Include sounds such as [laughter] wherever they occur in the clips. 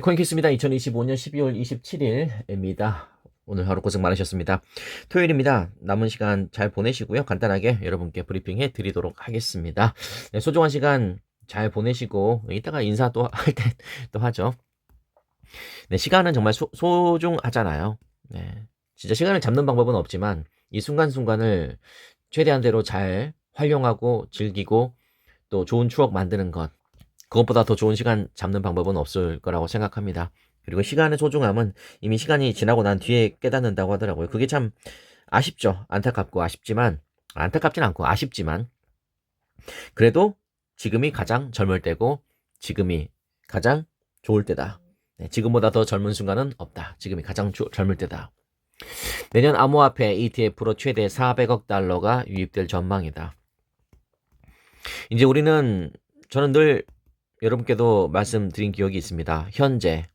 코인키스입니다. 2025년 12월 27일입니다. 오늘 하루 고생 많으셨습니다. 토요일입니다. 남은 시간 잘 보내시고요. 간단하게 여러분께 브리핑해 드리도록 하겠습니다. 네, 소중한 시간 잘 보내시고 이따가 인사 또 할 때 또 하죠. 네, 시간은 정말 소, 소중하잖아요. 네, 진짜 시간을 잡는 방법은 없지만 이 순간순간을 최대한대로 잘 활용하고 즐기고 또 좋은 추억 만드는 것 그것보다 더 좋은 시간 잡는 방법은 없을 거라고 생각합니다. 그리고 시간의 소중함은 이미 시간이 지나고 난 뒤에 깨닫는다고 하더라고요. 그게 참 아쉽죠. 안타깝고 아쉽지만 안타깝진 않고 아쉽지만 그래도 지금이 가장 젊을 때고 지금이 가장 좋을 때다. 네, 지금보다 더 젊은 순간은 없다. 지금이 가장 조- 젊을 때다. 내년 암호화폐 ETF로 최대 400억 달러가 유입될 전망이다. 이제 우리는 저는 늘 여러분께도 말씀드린 기억이 있습니다. 현재,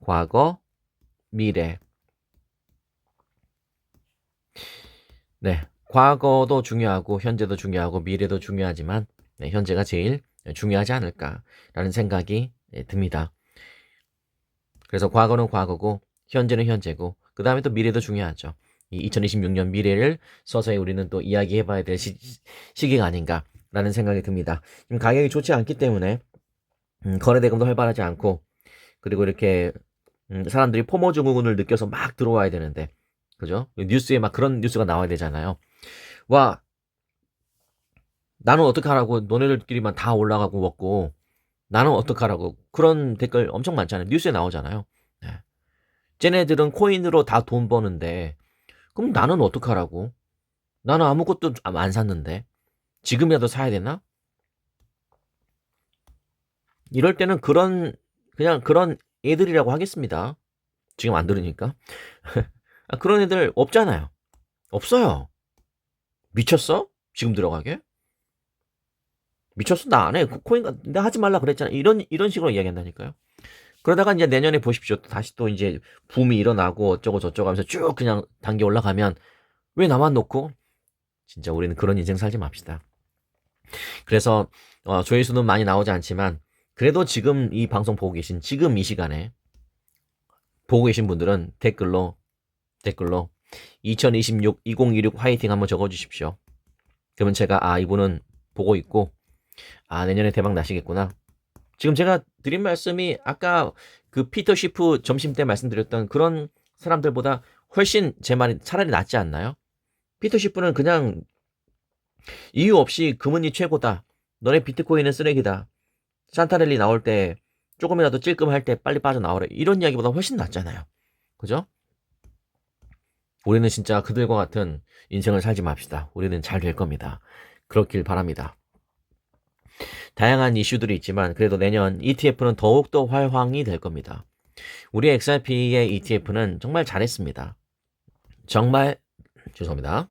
과거, 미래. 네. 과거도 중요하고, 현재도 중요하고, 미래도 중요하지만, 네, 현재가 제일 중요하지 않을까라는 생각이 네, 듭니다. 그래서 과거는 과거고, 현재는 현재고, 그 다음에 또 미래도 중요하죠. 이 2026년 미래를 서서히 우리는 또 이야기해 봐야 될 시, 시기가 아닌가라는 생각이 듭니다. 지금 가격이 좋지 않기 때문에, 음, 거래 대금도 활발하지 않고 그리고 이렇게 음, 사람들이 포모 증후군을 느껴서 막 들어와야 되는데 그죠? 뉴스에 막 그런 뉴스가 나와야 되잖아요. 와 나는 어떡하라고 너네들끼리만 다 올라가고 먹고 나는 어떡하라고 그런 댓글 엄청 많잖아요. 뉴스에 나오잖아요. 네. 쟤네들은 코인으로 다 돈 버는데 그럼 나는 어떡하라고? 나는 아무것도 안 샀는데 지금이라도 사야 되나? 이럴 때는 그런 그냥 그런 애들이라고 하겠습니다. 지금 안 들으니까 [laughs] 아, 그런 애들 없잖아요. 없어요. 미쳤어? 지금 들어가게? 미쳤어? 나 안 해. 코인 나 하지 말라 그랬잖아. 이런 이런 식으로 이야기한다니까요. 그러다가 이제 내년에 보십시오. 또 다시 또 이제 붐이 일어나고 어쩌고 저쩌고 하면서 쭉 그냥 단계 올라가면 왜 나만 놓고 진짜 우리는 그런 인생 살지 맙시다. 그래서 어, 조회수는 많이 나오지 않지만 그래도 지금 이 방송 보고 계신 지금 이 시간에 보고 계신 분들은 댓글로 댓글로 2026 2026 화이팅 한번 적어 주십시오. 그러면 제가 아 이분은 보고 있고 아 내년에 대박 나시겠구나. 지금 제가 드린 말씀이 아까 그 피터 시프 점심 때 말씀드렸던 그런 사람들보다 훨씬 제 말이 차라리 낫지 않나요? 피터 시프는 그냥 이유 없이 금은이 최고다. 너네 비트코인은 쓰레기다. 산타렐리 나올 때 조금이라도 찔끔할 때 빨리 빠져나오래. 이런 이야기보다 훨씬 낫잖아요. 그죠? 우리는 진짜 그들과 같은 인생을 살지 맙시다. 우리는 잘 될 겁니다. 그렇길 바랍니다. 다양한 이슈들이 있지만 그래도 내년 ETF는 더욱더 활황이 될 겁니다. 우리 XRP의 ETF는 정말 잘했습니다. 정말 죄송합니다.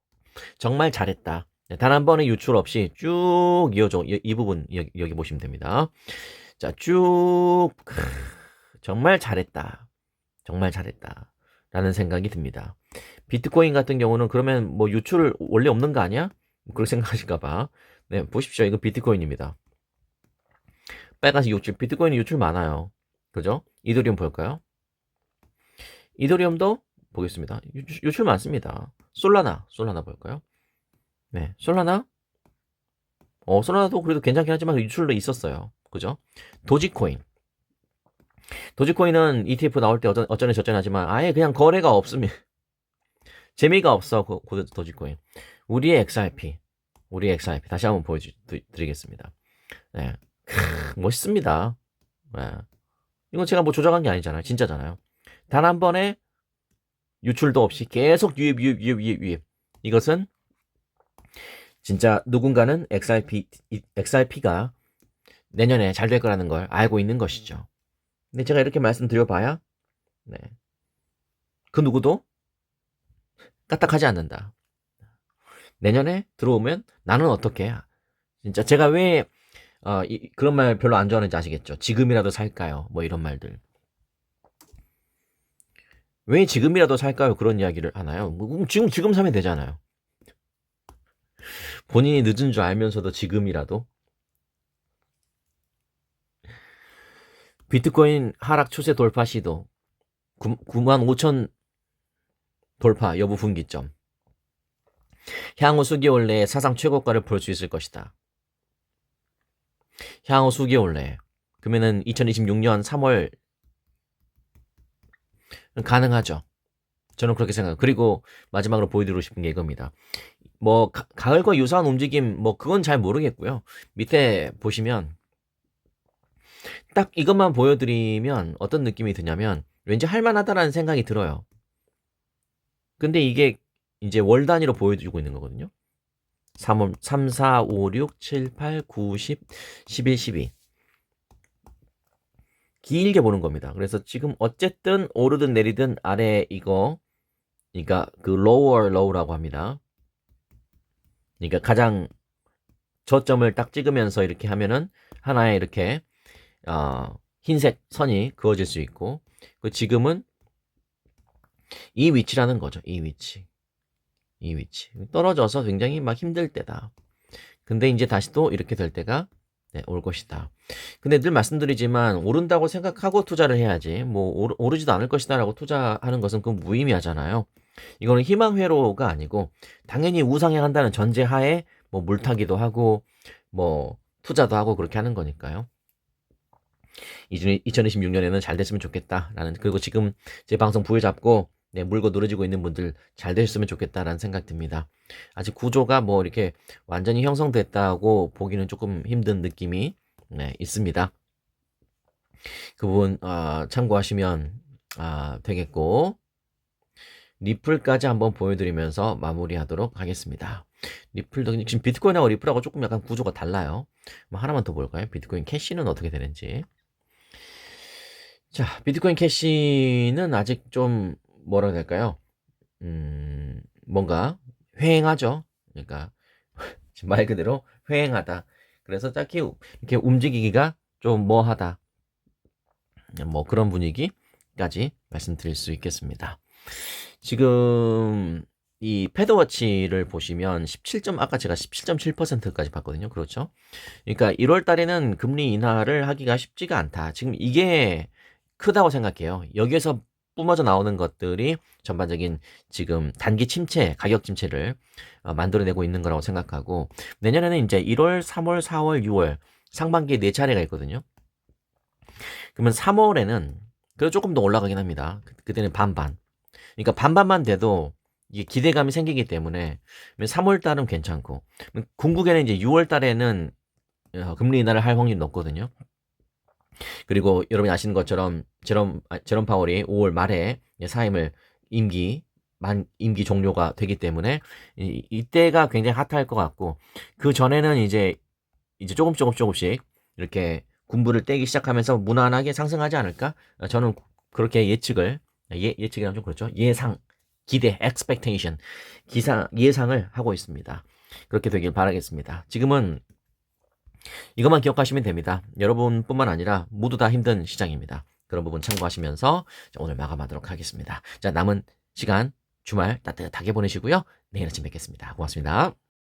정말 잘했다. 네, 단한 번의 유출 없이 쭉 이어져 이, 이 부분 여기, 여기 보시면 됩니다. 자, 쭉 크, 정말 잘했다. 정말 잘했다. 라는 생각이 듭니다. 비트코인 같은 경우는 그러면 뭐 유출 원래 없는 거 아니야? 그렇게 생각하실까 봐. 네, 보십시오. 이거 비트코인입니다. 빨간색 유출, 비트코인 유출 많아요. 그죠? 이더리움 볼까요? 이더리움도 보겠습니다. 유출, 유출 많습니다. 솔라나, 솔라나 볼까요? 네, 솔라나? 어, 솔라나도 그래도 괜찮긴 하지만 유출도 있었어요. 그죠? 도지코인. 도지코인은 ETF 나올 때 어쩌, 어쩌네 저쩌네 하지만 아예 그냥 거래가 없으면 [laughs] 재미가 없어, 그, 그 도지코인. 우리의 XRP. 우리의 XRP. 다시 한번 보여드리겠습니다. 네. 크, 멋있습니다. 네. 이건 제가 뭐 조작한 게 아니잖아요. 진짜잖아요. 단 한 번에 유출도 없이 계속 유입, 유입, 유입, 유입, 유입. 이것은 진짜 누군가는 XRP, XRP가 내년에 잘 될 거라는 걸 알고 있는 것이죠. 근데 제가 이렇게 말씀드려봐야, 네. 그 누구도 까딱하지 않는다. 내년에 들어오면 나는 어떻게 해? 진짜 제가 왜, 어, 이, 그런 말 별로 안 좋아하는지 아시겠죠? 지금이라도 살까요? 뭐 이런 말들. 왜 지금이라도 살까요? 그런 이야기를 하나요? 뭐, 지금, 지금 사면 되잖아요. 본인이 늦은 줄 알면서도 지금이라도 비트코인 하락 추세 돌파 시도 9, 9만 5천 돌파 여부 분기점. 향후 수개월 내에 사상 최고가를 볼 수 있을 것이다. 향후 수개월 내에. 그러면은 2026년 3월 가능하죠. 저는 그렇게 생각해요. 그리고 마지막으로 보여드리고 싶은 게 이겁니다. 뭐 가, 가을과 유사한 움직임 뭐 그건 잘 모르겠고요. 밑에 보시면 딱 이것만 보여드리면 어떤 느낌이 드냐면 왠지 할만하다라는 생각이 들어요. 근데 이게 이제 월 단위로 보여주고 있는 거거든요. 3, 3 4, 5, 6, 7, 8, 9, 10, 11, 12. 길게 보는 겁니다. 그래서 지금 어쨌든 오르든 내리든 아래 이거 그러니까 그 lower low라고 합니다. 그러니까 가장 저점을 딱 찍으면서 이렇게 하면은 하나의 이렇게 어, 흰색 선이 그어질 수 있고 그 지금은 이 위치라는 거죠. 이 위치. 이 위치. 떨어져서 굉장히 막 힘들 때다. 근데 이제 다시 또 이렇게 될 때가 네, 올 것이다. 근데 늘 말씀드리지만 오른다고 생각하고 투자를 해야지 뭐 오르, 오르지도 않을 것이다라고 투자하는 것은 그 무의미하잖아요. 이거는 희망 회로가 아니고 당연히 우상향한다는 전제하에 뭐 물타기도 하고 뭐 투자도 하고 그렇게 하는 거니까요. 2026년에는 잘 됐으면 좋겠다라는 그리고 지금 제 방송 부여잡고 네, 물고 늘어지고 있는 분들 잘 되셨으면 좋겠다라는 생각 듭니다. 아직 구조가 뭐 이렇게 완전히 형성됐다고 보기는 조금 힘든 느낌이 네, 있습니다. 그 부분 아, 참고하시면 아, 되겠고 리플까지 한번 보여드리면서 마무리하도록 하겠습니다. 리플도 지금 비트코인하고 리플하고 조금 약간 구조가 달라요. 뭐 하나만 더 볼까요? 비트코인 캐시는 어떻게 되는지. 자, 비트코인 캐시는 아직 좀 뭐라 해야 될까요? 음, 뭔가 휑하죠. 그러니까 [laughs] 말 그대로 휑하다. 그래서 딱히 이렇게 움직이기가 좀 뭐하다. 뭐 그런 분위기까지 말씀드릴 수 있겠습니다. 지금 이 패드워치를 보시면 17점 아까 제가 17.7%까지 봤거든요. 그렇죠? 그러니까 1월 달에는 금리 인하를 하기가 쉽지가 않다. 지금 이게 크다고 생각해요. 여기에서 뿜어져 나오는 것들이 전반적인 지금 단기 침체, 가격 침체를 어, 만들어내고 있는 거라고 생각하고 내년에는 이제 1월, 3월, 4월, 6월 상반기에 네 차례가 있거든요. 그러면 3월에는 그래도 조금 더 올라가긴 합니다. 그- 그때는 반반. 그러니까 반반만 돼도 이게 기대감이 생기기 때문에 3월 달은 괜찮고 궁극에는 이제 6월 달에는 어, 금리 인하를 할 확률이 높거든요. 그리고 여러분이 아시는 것처럼 제롬 아, 제롬 파월이 5월 말에 사임을 임기 만 임기 종료가 되기 때문에 이, 이때가 굉장히 핫할 것 같고 그 전에는 이제 이제 조금 조금 조금씩 이렇게 군부를 떼기 시작하면서 무난하게 상승하지 않을까? 어, 저는 그렇게 예측을 예 예측이라면 좀 그렇죠. 예상 기대 expectation 기상 예상을 하고 있습니다. 그렇게 되길 바라겠습니다. 지금은 이것만 기억하시면 됩니다. 여러분뿐만 아니라 모두 다 힘든 시장입니다. 그런 부분 참고하시면서 오늘 마감하도록 하겠습니다. 자, 남은 시간 주말 따뜻하게 보내시고요. 내일 아침 뵙겠습니다. 고맙습니다.